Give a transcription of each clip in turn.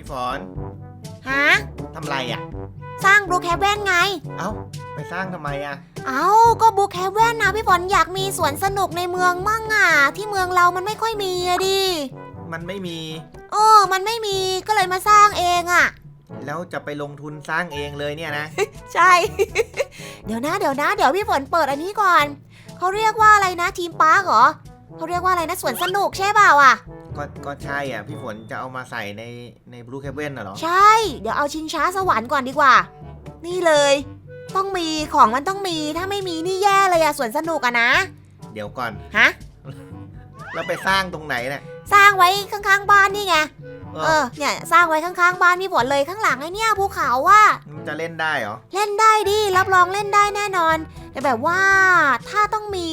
พี่ฝนฮะทำไรอะ สร้างบลูแคเวนไง เอ้า ไปสร้างทำไมอะ เอาก็บลูแคเวนนะพี่ฝนอยากมีสวนสนุกในเมืองมั่งอะ ที่เมืองเรามันไม่ค่อยมีอะดิมันไม่มีโอ้มันไม่มีก็เลยมาสร้างเองอะ แล้วจะไปลงทุนสร้างเองเลยเนี่ยนะ ใช่ เดี๋ยวนะเดี๋ยวนะ เดี๋ยวพี่ฝนเปิดอันนี้ก่อน เขาเรียกว่าอะไรนะทีมพาร์คเหรอเขาเรียกว่าอะไรนะสวนสนุกใช่เปล่าอะ ก็ก็ใช่อะ พี่ฝนจะเอามาใส่ในในบลูแคเว่นน่ะเหรอ ใช่ เดี๋ยวเอาชิงช้าสวรรค์ก่อนดีกว่า นี่เลย ต้องมีของมันต้องมีถ้าไม่มีนี่แย่เลยอะสวนสนุกอะนะเดี๋ยวก่อน ฮะ เราไปสร้างตรงไหนเนี่ยสร้างไว้ข้างๆบ้านนี่ไงเอเอออเนี่ยสร้างไว้ข้างๆบ้านพี่ฝนเลยข้างหลังไอ้เนี่ยภูเขาว่ามันจะเล่นได้เหรอเล่นได้ดิรับรองเล่นได้แน่นอน แต่แบบว่าถ้าต้องมี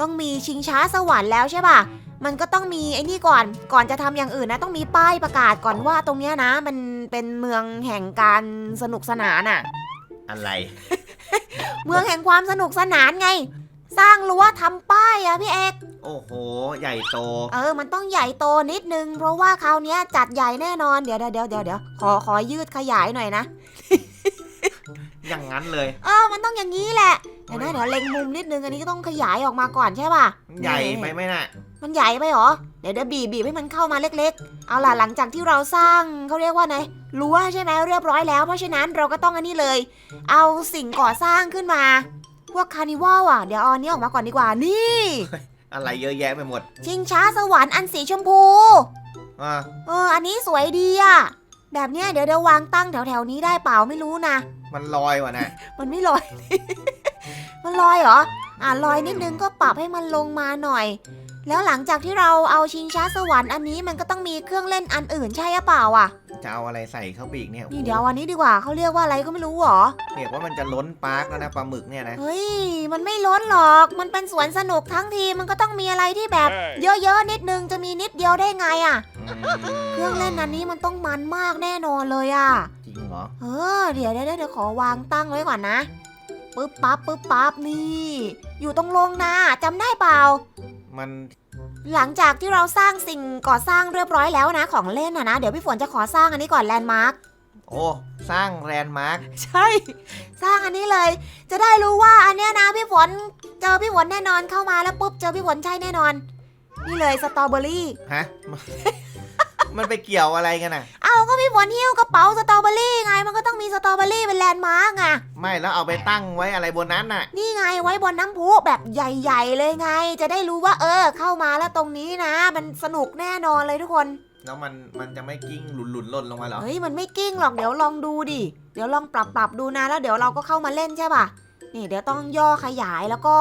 ต้องมีชิงช้าสวรรค์แล้วใช่ป่ะ มันก็ต้องมีไอ้นี่ก่อน ก่อนจะทำอย่างอื่นนะ ต้องมีป้ายประกาศก่อนว่าตรงเนี้ยนะ มันเป็นเมืองแห่งการสนุกสนานอะอะไร เมืองแห่งความสนุกสนานไง สร้างรั้วทำป้ายอะพี่เอกโอ้โห ใหญ่โต เออ มันต้องใหญ่โตนิดนึง เพราะว่าคราวเนี้ยจัดใหญ่แน่นอนเดี๋ยวเดี๋ยวเดี๋ยวเดี๋ยวเดี๋ยวขอขอยืดขยายหน่อยนะ อย่างนั้นเลย เออมันต้องอย่างนี้แหละเดี๋ยวนะเดี๋ยวเล็งมุมนิดนึงอันนี้ก็ต้องขยายออกมาก่อนใช่ป่ะ ใหญ่ไปไหมน่ะ มันใหญ่ไปเหรอ เดี๋ยวเดี๋ยวบีบบีบให้มันเข้ามาเล็ก ๆ เอาล่ะหลังจากที่เราสร้างเขาเรียกว่าไงรั้วใช่ไหมเรียบร้อยแล้วเพราะฉะนั้นเราก็ต้องอันนี้เลย เอาสิ่งก่อสร้างขึ้นมา พวกคาร์นิวัลอะเดี๋ยวเอาอันนี้ออกมาก่อนดีกว่านี่ อะไรเยอะแยะไปหมด ชิงช้าสวรรค์อันสีชมพูอ่าเอออันนี้สวยดีอะ แบบเนี้ยเดี๋ยวเดี๋ยววางตั้งแถวแถวๆนี้ได้เปล่าไม่รู้นะ มันลอยว่ะนะ มันไม่ลอย มันลอยเหรอ อ่าลอยนิดนึงก็ปรับให้มันลงมาหน่อย แล้วหลังจากที่เราเอาชิงช้าสวรรค์อันนี้มันก็ต้องมีเครื่องเล่นอันอื่นใช่หรือเปล่าอะ จะเอาอะไรใส่เข้าไปอีกเนี่ยนี่เดี๋ยวเอาอันนี้ดีกว่าเขาเรียกว่าอะไรก็ไม่รู้หรอ เรียกว่ามันจะล้นปาร์คแล้วนะปลาหมึกเนี่ยนะ เฮ้ย มันไม่ล้นหรอก มันเป็นสวนสนุกทั้งทีมันก็ต้องมีอะไรที่แบบ เยอะๆนิดนึงจะมีนิดเดียวได้ไงอะอืม เครื่องเล่นอันนี้มันต้องมันมากแน่นอนเลยอะ จริงเหรอ เออเดี๋ยวเดี๋ยวเดี๋ยวขอวางตั้งไว้ก่อนนะปึ๊บปั๊บปึ๊บปั๊บนี่ อยู่ตรงลงนาจำได้เปล่า มันหลังจากที่เราสร้างสิ่งก่อสร้างเรียบร้อยแล้วนะของเล่นนะนะ เดี๋ยวพี่ฝนจะขอสร้างอันนี้ก่อนแลนด์มาร์คโอ้สร้างแลนด์มาร์คใช่ สร้างอันนี้เลย จะได้รู้ว่าอันเนี้ยนะพี่ฝนเจอพี่ฝนแน่นอนเข้ามาแล้วปุ๊บเจอพี่ฝนใช่แน่นอน นี่เลยสตรอเบอรี่ ฮะ มันไปเกี่ยวอะไรกันน่ะ เอาก็พี่ฝนหิ้วกระเป๋าสตรอเบอรี่ไง มันก็ต้องมีสตรอเบอรี่เป็นแลนด์มาร์กไงไม่แล้วเอาไปตั้งไว้อะไรบนนั้นน่ะ นี่ไงไว้บนน้ำพุแบบใหญ่ ๆ เลยไง จะได้รู้ว่าเออ เข้ามาแล้วตรงนี้นะ มันสนุกแน่นอนเลยทุกคน แล้วมันมันจะไม่กิ้งหลุนหลุนๆหล่นลงมาเหรอ เฮ้ย มันไม่กิ้งหรอก เดี๋ยวลองดูดิ เดี๋ยวลองปรับปรับดูนะ แล้วเดี๋ยวเราก็เข้ามาเล่นใช่ป่ะ นี่เดี๋ยวต้องย่อขยายแล้วก็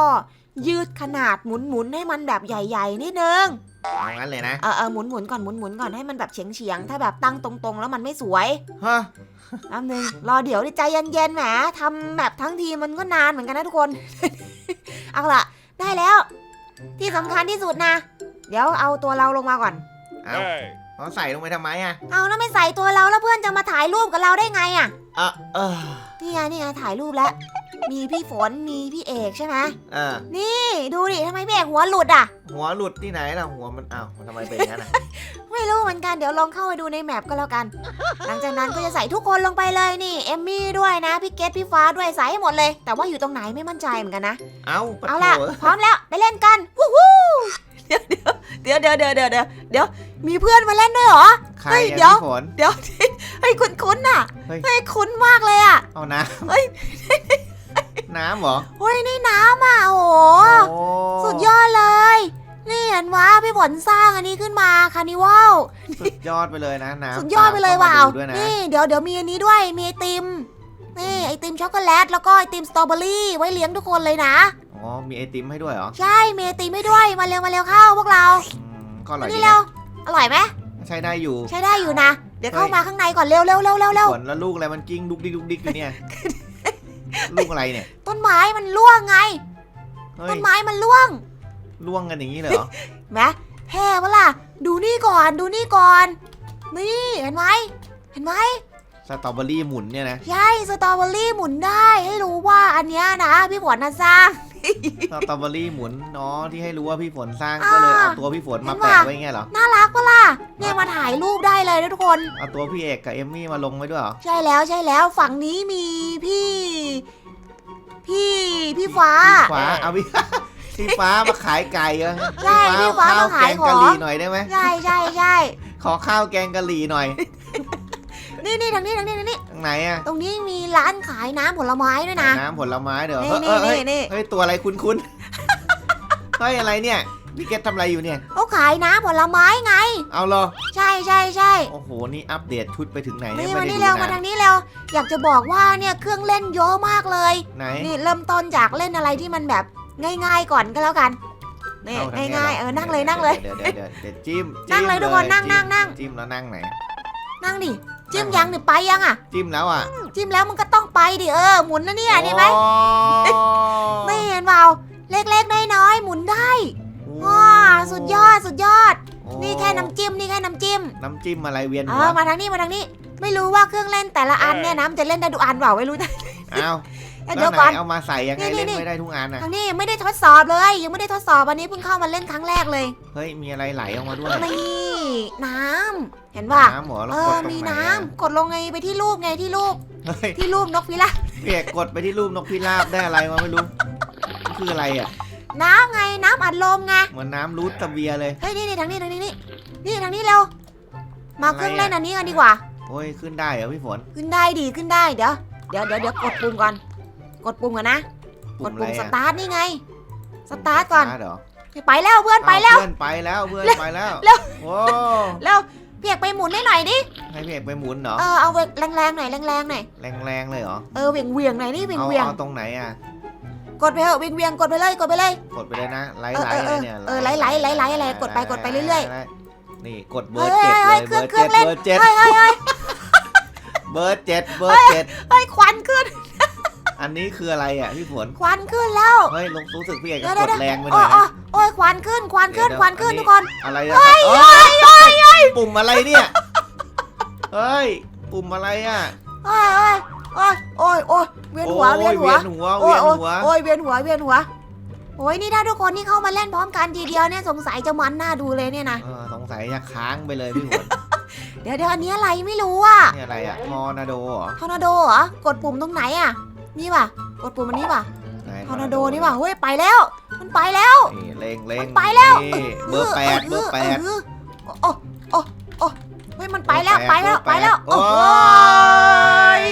ยืดขนาดหมุนหมุนๆให้มันแบบใหญ่ ๆ นิดนึงเอางั้นเลยนะ เออเออหมุนหมุนๆก่อนหมุนหมุนๆก่อนให้มันแบบเฉียงเฉียงๆถ้าแบบตั้งตรงๆ แล้วมันไม่สวยฮะแป๊บนึงรอเดี๋ยวดิใจเย็นๆแหมทำแบบทั้งทีมันก็นานเหมือนกันนะทุกคน เอาล่ะได้แล้ว ที่สำคัญที่สุดนะ เดี๋ยวเอาตัวเราลงมาก่อน เอา Hey. เอาใส่ลงไปทำไมอะ เอาแล้วไม่ใส่ตัวเราแล้วเพื่อนจะมาถ่ายรูปกับเราได้ไงอะ่ะ อะเออนี่ไงนี่ไงถ่ายรูปแล้ว มีพี่ฝนมีพี่เอกใช่ไหมเออนี่ดูดิทำไมพี่เอกหัวหลุดอะ หัวหลุดที่ไหนล่ะหัวมันอ้าวมันทำไมเป็นอย่างนั้นอะไม่รู้เหมือนกันเดี๋ยวลองเข้าไปดูในแมปก็แล้วกัน หลังจากนั้นก็จะใส่ทุกคนลงไปเลยนี่เอมมี่ด้วยนะพี่เกตพี่ฟ้าด้วยใส่ให้หมดเลย แต่ว่าอยู่ตรงไหนไม่มั่นใจเหมือนกันนะ เอาปะเอาโถล่ะพร้อมแล้วไปเล่นกันวู้ฮู้เดี๋ยวเดี๋ยวเดี๋ยวเดี๋ยวเดี๋ยวเดี๋ยวมีเพื่อนมาเล่นด้วยเหรอ ใครเฮ้ยอะเดี๋ยว พี่ฝน เดี๋ยวเฮ้ยคุ้นคุ้นๆน่ะเฮ้ยเฮ้ยคุ้นมากเลยอะเอาน้เฮ้ยำ น้ำเหรอเฮ้ยนี่น้ำอะโอ้โหโอ้สุดยอดเลย นี่เห็นว่าพี่ฝนสร้างอันนี้ขึ้นมาคานิวัลสุดยอดไปเลยนะน้ำสุดยอดไปเลยตมว่ะข้มดูด้วยนะนี่เดี๋ยวเดี๋ยวมีอันนี้ด้วยมีไอติม นี่ไอติมช็อกโกแลตแล้วก็ไอติมสตรอเบอรี่ไว้เลี้ยงทุกคนเลยนะ อ๋อมีไอติมให้ด้วยเหรอใช่มีไอติมให้ด้วยมาเร็วมาเร็วเข้าพวกเราอืมก็อร่มาอยดีนี่นะเร็วอร่อยไหมใช้ได้อยู่ใช้ได้อยู่นะ เดี๋ยวเข้ามาข้างในก่อนเร็วเร็วเร็วเร็วเร็ว ฝนแล้วลูกอะไรมันกิ้งดุกดิกดุกดิกอยู่เนี่ย ลูกอะไรเนี่ย ต้นไม้มันร่วงไง เฮ้ต้ยนไม้มันร่วงล่วงกันอย่างนี้เลยเหรอแหมแพ้ปะล่ะ ดูนี่ก่อน ดูนี่ก่อน นี่เห็นไหมเห็นไหมสตรอเบอรี่หมุนเนี่ยนะใช่สตรอเบอรี่หมุนได้ ให้รู้ว่าอันเนี้ยนะพี่ฝนน่ะสร้าง สตรอเบอรี่หมุนเนาะที่ให้รู้ว่าพี่ฝนสร้างอ่าก็เลยเอาตัวพี่ฝนมาเห็นแปะปะไว้ไงเหรอ น่ารักปะล่ะเนี่ยมาถ่ายรูปได้เลยนะทุกคน เอาตัวพี่เอกกับเอมมี่มาลงไว้ด้วยเหรอ ใช่แล้วใช่แล้วฝั่งนี้มีพี่ พี่พี่ฟ้า พี่ฟ้าเอาพี่พี่ฟ้ามาขายไก่เหรอใช่พี่ฟ้าข้าวมาขายแกงของกะหรี่หน่อยได้ไหมใช่ใช่ใช่ขอข้าวแกงกะหรี่หน่อย นี่นี่ทางนี้ทางนี้ทางนี้ตรง ไหนอะตรงนี้มีร้านขายน้ำผลไม้ด้วยนะ น้ำผลไม้เดี๋ยวนี่เฮ้ยนี่เฮ้ยนี่เฮ้ยนี่เฮ้ยตัวอะไรคุ้นคุ้นๆ เฮ้ยอะไรเนี่ยพี่เกตทำอะไรอยู่เนี่ย เขาขายน้ำผลไม้ไง เอาเหรอ ใช่ใช่ใช่โอ้โห นี่อัปเดตชุดไปถึงไหนเนี่ยนี่ไม่มาได้นี่ดูเร็วมานะทางนี้เร็ว อยากจะบอกว่าเนี่ยเครื่องเล่นเยอะมากเลย ไหน นี่เริ่มต้นจากเล่นอะไรที่มันแบบง่ายๆก่อนก็แล้วกัน นี่เอาทางนี้ง่ายๆหรเออนั่งเลยนั่งเลยเดี๋ยวเดี๋ยวเดี๋ยวเดี๋ยวจิ้มนั่งเลยทุกคนนั่งจิ้มนั่งนั่งจิ้มแล้วนั่งไหน นั่งดิ จิ้มยังนี่ไปยังอะ จิ้มแล้วอะ จิ้มแล้วมันก็ต้องไปดิเออหมุนนะเนี่ยนี่ไหมโอ้ไม่เห็นเปล่าเล็กๆน้อยๆหมุนได้ว้าสุดยอดสุดยอดโอ้นี่แค่น้ำจิ้มนี่แค่น้ำจิ้ม น้ำจิ้มอะไรเวียนเอหัวอมาทางนี้มาทางนี้ ไม่รู้ว่าเครื่องเล่นแต่ละอันเนี่ยนะมันจะเล่นได้ทุกอันเปล่าไม่รู้นะอ้าวเดี๋แล้ยววไหนก่อนเอามาใส่ยังไงนี่เล่นนี่ไม่ได้ทุกอันอะทางนี้ไม่ได้ทดสอบเลย ยังไม่ได้ทดสอบอันนี้เพิ่งเข้ามาเล่นครั้งแรกเลย เฮ้ยมีอะไรไหลออกมาด้วยนี่ น้ำเห็นป่ะน้ำเหรอแล้วเอกดอตรงมีไหนน้อะำกดลงไงไปที่รูปไงที่รูปเฮ้ยที่รูปนกพิราบพี่เอกกดไปที่รูปนกพิราบได้อะไรมาไม่รู้คืออะไรอะน้ำไงน้ำอัดลมไงเหมือนน้ำรูทตะเบียเลย เฮ้ยนี่นี่ทางนี้ทางนี้นี่นี่ทางนี้เร็วมาอะไรอะเครื่องเล่นอันนี้กันดีกว่า โอ้ยขึ้นได้เหรอพี่ฝนขึ้นได้ดีขึ้นได้เดี๋ยวเดี๋ยวเดี๋ยวเดี๋ยวกดปุ่มก่อน กดปุ่มก่อนนะ กดปุ่มอะไรสอะตาร์ทนี่ไง สตาร์ทก่อน สตาร์ทเหรอ ไปแล้วเพื่อนไปแล้ว เพื่อนไปแล้วเพื่อนไปแล้วเร็ว โอ้แล้วเพียกไปหมุนให้หน่อยดิ ให้พี่เอกไปหมุนเหรอเออเอาแรงๆหน่อยแรงๆหน่อย แรงๆเลยเหรอเออเวียงเวียงๆหน่อยนี่เวียงเอาเวียงเอาตรงไหนอะกดไปเถอะเวียงเวียงๆกดไปเลยกดไปเลย กดไปเลยนะไลเอท์อไลเออท์อะไรเนี่ยเออไลท์ไลท์ไลท์ไลท์อะไรกดไปกดไปเรื่อย ๆนี่กดเบอร์เฮ้เจ็ยดเฮ้เลยยเคเบรื่อองร์เครื่เจ็องดเล่นเบอร์เจ็ดเฮ้ยเฮ้ยเฮ้ย เบอร์เจ็ดเบอร์เจ็ดเฮ้ยควันขึ้น อันนี้คืออะไรอะพี่ฝนควันขึ้นแล้วเฮ้ยลงรู้สึกพี่เอกเดี๋ก็ยวกดแรงไปหโอ้น่อยโอ้นะโอ้ยควันขึ้นควันขึ้นเดี๋ยวควันขึ้นอันนี้ทุกคนอะไรอะครับเอ้ยปุ่มอะไรเนี่ยเฮ้ยปุ่มอะไรอะโอ้ยโอ้ยโอ้ยโอ้ยโอ้ยเวียนหัวโอ้เวียนหัวเวียนหัวโอ้เวียยนโอ้ยหัวโอ้ยเวียนหัวเวียนหัวโอ้ยนี่ถ้าทุกคนที่เข้ามาเล่นพร้อมกันทีเดียวเนี่ยสงสัยจะมันน่าดูเลยเนี่ยนะเออสงสัยจะค้างไปเลยพี่ฝนเดี๋ยวเดี๋ยวอันนี้อะไรไม่รู้อะนี่อะไรอะทอร์นาโดเหรอทอร์นาโดเหรอกดปุ่มตรงไหนอะ นี่ป่ะกดปุ่มอันนี้ป่ะไหทอร์นาโดนี่ป่ะเฮ้ยไปแล้ว มันไปแล้ว นี่เร่งเร่งมันไปแล้ว นี่เบอร์แปดเบอร์แปด เออโอ้โอ้โอ้เฮ้ยมันไปแล้วไปแล้วไปแล้วโอ้โอ้ย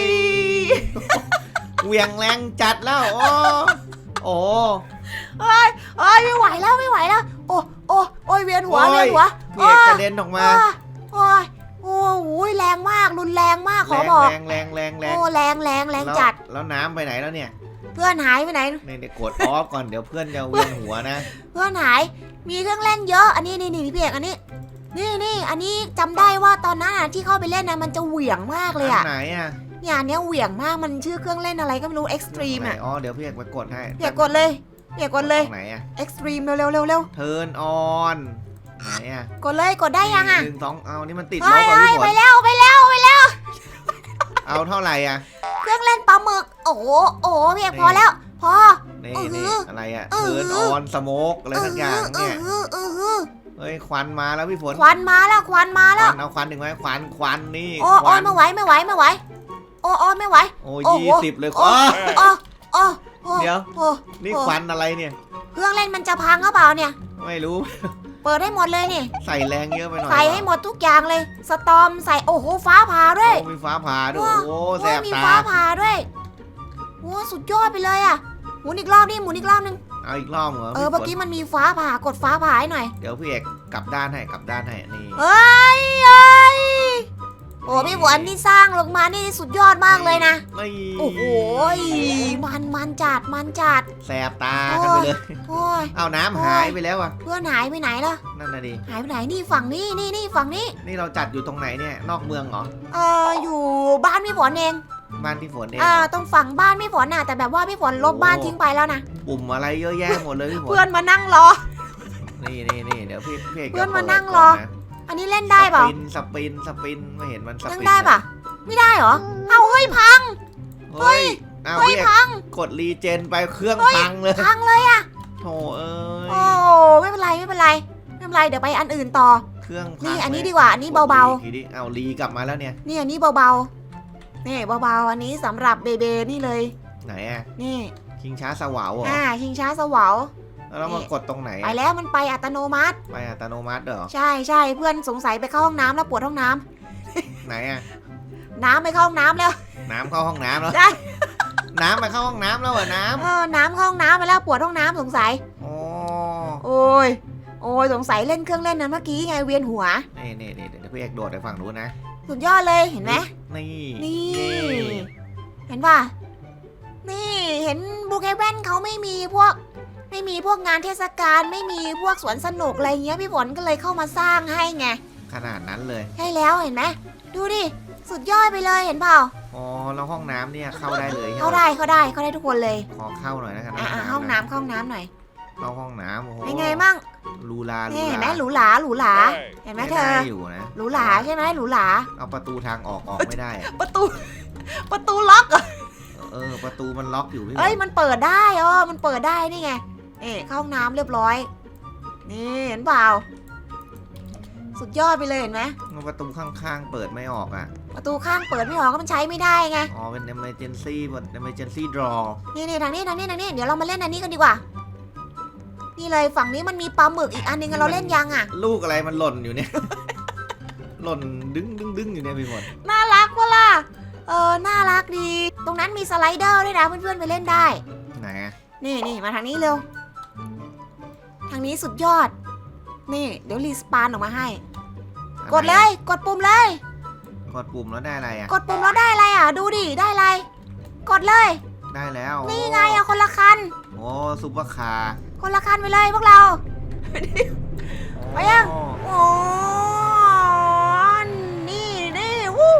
เหวียงแรงจัดแล้ว โอ้โอ้เอ้ยเอ้ยไม่ไหวแล้วไม่ไหวแล้ว โอ้โอ้โอ้ยเวียนหัวโอ้ย เวียนหัวพี่เอกกระเด็นออกมา โอ้ยโอ้โหแรงมากรุนแรงมากขอแรงบอก แรงแรงแรงแรงโอ้แรงแรงแรงล้วจัดแล้วน้ำไปไหนแล้วเนี่ยเพื่อนหายไปไหนนี่เดี๋ยวกดออฟก่อนเดี๋ยวเพื่อนจะเวียนหัวนะ เพื่อนหาย มีเครื่องเล่นเยอะ อันนี้นี่นี่พี่เอกอันนี้ นี่นี่อันนี้จำได้ว่าตอนนั้นอะที่เข้าไปเล่นนะมันจะเหวี่ยงมากเลยอะนไหนอะเนี่ยอันเนี้ยเหวี่ยงมากมันชื่อเครื่องเล่นอะไรก็ไม่รู้ extreme ไหนอะอ๋อเดี๋ยวพี่เอกไปกดให้พี่เอกกดเลยพี่เอกกดเลยตรงไหนอะ extreme เร็วเร็วเร็วเร็วเทิร์นออน ไหนอะกดเลยกดได้ยังอะหนึ่งสองเอานี่มันติดลเฮ้บยอะเฮ้ยพี่ฝไปนแล้วไปแล้วไปแล้ว เอาเท่าไหร่อะเครื่องเล่นปลาหมึก โอ้โหโอ้โหพี่เอกพอแล้ว พอ นี่อื้อหืนี่ออะไรอะอื้อเทิหืร์นอออนสโมกอะไรสักอย่างเนี่ยเออเออเออเฮ้ยควันมาแล้วพี่ฝนควันมาแล้วควันมาคแล้ว วันเอาควันถึงไหมควันควันนี่โอ้คโอ้วันไม่ไหวไม่ไหวไม่ไหว โอ้โอ้ไม่ไหว โอ้โอ้โห ยี่สิบเลยโอ้อ๋อโอ้โอ้โอ้เดี๋ยว โอ้นี่โอ้ควันอะไรเนี่ย เครื่องเล่นมันจะพังหรือเปล่าเนี่ย ไม่รู้ เปิดให้หมดเลยนี่ ใส่แรงเยอะไปหน่อยใส่ให้หมดทุกอย่างเลย สตอมใส่โอ้โหฟ้าผ่าด้โอ้วยมีฟ้าผ่าด้วยว้าโอ้แสโอ้ยบมีตาฟ้าผ่าด้วยโอ้สุดยอดไปเลยอะหมุนอีกรอบนี่หมุนอีกรอบนึงเอาอีกรอบเหรอเออพี่เมื่อฝนกี้มันมีฟ้าผ่ากดฟ้าผ่าให้หน่อย เดี๋ยวพี่เอกกลับด้านให้กลับด้านให้นี่เฮ้ยเฮ้ย โอ้พี่หวนที่สร้างลงมานี่สุดยอดมากเลยนะนี่โอ้โหยมันมันจัดมันจัด แสบตากันไปเลย โอ้ย เอาน้ำหายไปแล้วอะ เพื่อนหายไปไหนล่ะ นั่นน่ะดิ หายไปไหนนี่ฝั่งนี้นี่นี่ฝั่งนี้ นี่เราจัดอยู่ตรงไหนเนี่ย นอกเมืองเหรอ เอออยู่บ้านพี่ฝนเองบ้านพี่ฝนเอง อ่าเหรอตรงฝั่งบ้านพี่ฝนน่ะ แต่แบบว่าพี่ฝนลบบ้านทิ้งไปแล้วนะ ปุ่มอะไรเยอะแยะหมดเลยพี่ฝน เพื่อนมานั่งรอ นี่นี่นี่เดี๋ยวพี่พี่เอกเพื่อนจะมาปิดนั่งรอก่นะ อันนี้เล่นได้เปล่าสปินสปินสปินไม่เห็นมันสปินนั่งได้ปะไม่ได้เหรอเอาเฮ้ยพัง เฮ้ยอ้าวเฮ้ยพี่เอกพังกดรีเจนไปเครื่องเฮ้ยพังเลยพังเลยอะโถเอ้ยโอ้ไม่เป็นไรไม่เป็นไรไม่เป็นไรเดี๋ยวไปอันอื่นต่อ เครื่องพังนี่อันนี้เลยดีกว่าอันนี้เบากดอีกทีดิเอารีกลับมาแล้วเนี่ยๆนี่อันนี้เบาๆนี่เบาๆอันนี้สำหรับเบเบนี่เลย ไหนอะนี่ชิงช้าสวาวเหรออ่าชิงช้าสวาว แล้วเรามากดตรงไหนไปอะแล้วมันไปอัตโนมัติ ไปอัตโนมัติเหรอ ใช่ใช่เพื่อนสงสัยไปเข้าห้องน้ำแล้วปวดห้องน้ำไหนอะน้ำไปเข้าห้องน้ำแล้ว น้ำเข้าห้องน้ำแล้ว ได้ น้ำไปเข้าห้องน้ำแล้วเหรอน้เออน้ำเข้าห้องน้ำไปแล้วปวดห้องน้ำสงสัยำโอ้โอ้ย โอ้ยสงสัยเล่นเครื่องเล่นนั้นเมื่อกี้ไงเวียนหัว นี่นี่นี่เดี๋ยวพี่เอกโดดไปฝั่งนู้นนะ สุดยอดเลยเห็นไหมนี่ นี่ เห็นป่ะ นี่เห็นบูเคเว่นเขาไม่มีพวก ไม่มีพวกงานเทศกาลไม่มีพวกสวนสนุกอะไรเงี้ยพี่ฝนก็เลยเข้ามาสร้างให้ไงขนาดนั้นเลย ใช่แล้วเห็นไหมดูดิสุดยอดไปเลยเห็นเปล่าอ๋อแล้วห้องน้ำเนี่ยเข้าได้เลยใช่หมเข้าได้เข้าได้เข้าได้ทุกคนเลยขอเข้าหน่อยนะกันอ่าห้องน้ำเข้าห้องน้ำหน่อยเข้าห้องน้ำโอ้โหเป็นไงมั่งลูลาลูนี่เห็นไหมลาหรูหราหรูหราเห็นไหมเธอด้อยู่นะหรูหราใช่ไหมหรูหราเอาประตูทางออกออกไม่ได้อะประตู ประตูล็อกเหรอเออประตูมันล็อกอยู่พี่เอ้ยมันเปิดได้อ๋อมันเปิดได้นี่ไง เอ๊เข้าห้องน้ำเรียบร้อย นี่เห็นเปล่า สุดยอดไปเลยเห็นไหมประตูข้างๆ เปิดไม่ออกอะ ประตูข้างเปิดไม่ออกก็มันใช้ไม่ได้ไง อ๋อ เป็น emergency บน emergency draw นี่นี่ทางนี้ทางนี้ทางนี้เดี๋ยวเรามาเล่นอันนี้กันดีกว่า นี่เลยฝั่งนี้มันมีปลาหมึกอีกอันนึงอะเราเล่นยังอะ ลูกอะไรมันหล่นอยู่เนี่ย หล่นดึงดึงดึงอยู่เนี่ยพี่ฝนน่ารักวะล่ะ เออ น่ารักดี ตรงนั้นมีสไลเดอร์ด้วยนะเพื่อนๆไปเล่นได้ ไหนอะนี่นี่มาทางนี้เร็ว ทางนี้สุดยอด นี่เดี๋ยวรีสปานออกมาให้อันไหนอะกดเลย กดปุ่มเลย กดปุ่มแล้วได้อะไรอะ กดปุ่มแล้วได้อะไรอะ ดูดิ ได้อะไร กดเลย ได้แล้วนี่ไงอะคนละคัน โอ้ซุปเปอร์คาร์ คนละคันไปเลยพวกเราไปยัง โอ้โอ้นี่นี่วู้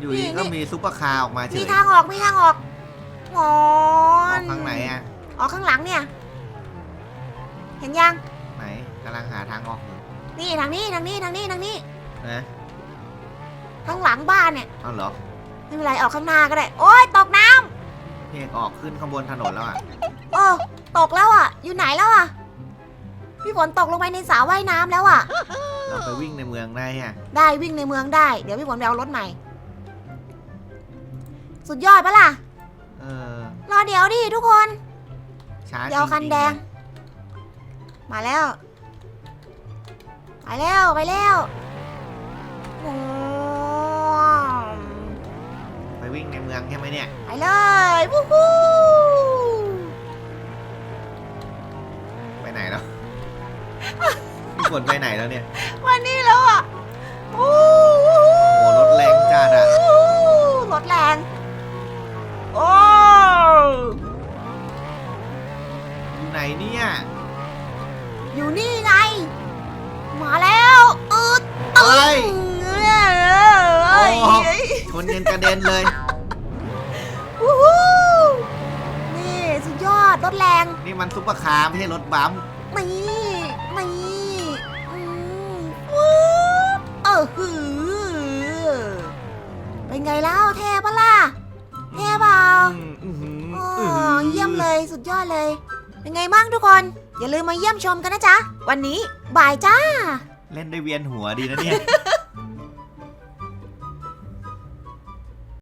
อยู่ดีนี่ก็นี่มีซุปเปอร์คาร์ออกมาเฉมียทางออกมีทางออกโอ้ออกข้างไหนอะ ออกข้างหลังเนี่ย เห็นยัง ไหนกำลังหาทางออกอยู่นี่ทางนี้ทางนี้ทางนี้ทางนี้นะข้างหลังบ้านเนี่ยเอาเหรอไม่เป็นไรออกข้างหน้าก็ได้ โอ๊ยตกน้พี่เอกออกขึ้นข้างบนถนนแล้วอะำโอ้ตกแล้วอะ อยู่ไหนแล้วอะ พี่ฝนตกลงไปในสระว่ายน้ำแล้วอะ เราไปวิ่งในเมืองได้ฮะได้วิ่งในเมืองได้ เดี๋ยวพี่ฝนไปเอารถใหม่ สุดยอดปะล่ะ เออรอเดี๋ยวดิทุกคน ช้าเดี๋ยวคันแดง มาแล้ว ไปแล้ว ไปแล้วโอ้ไปวิ่งในเมืองใช่ไหมเนี่ย ไปเลยวู้ฮู้ไปไหนแล้ว พี่ฝนไปไหนแล้วเนี่ย วันนี้แล้วอะโอ้โอ้รถแรงจัดอะรถแรง โอ้อยู่ไหนเนี่ย อยู่นี่ไง มาแล้วอืดเฮ้ยเอ้ยโอ้เอ้ยชนเงินกระเด็นเลย วู้ฮู้นี่สุดยอดรถแรง นี่มันซุปเปอร์คาร์ไม่ใช่รถบัมป์นี่นี่อืมวู้เออหือเป็นไงแล้วเท่ปะล่ะเท่เปล่าอืมอื้อหือโอ้อื้อหือเยี่ยมเลยสุดยอดเลย เป็นไงบ้างทุกคน อย่าลืมมาเยี่ยมชมกันนะจ๊ะ วันนี้บ่ายจ้า เล่นได้เวียนหัวดีนะเนี่ย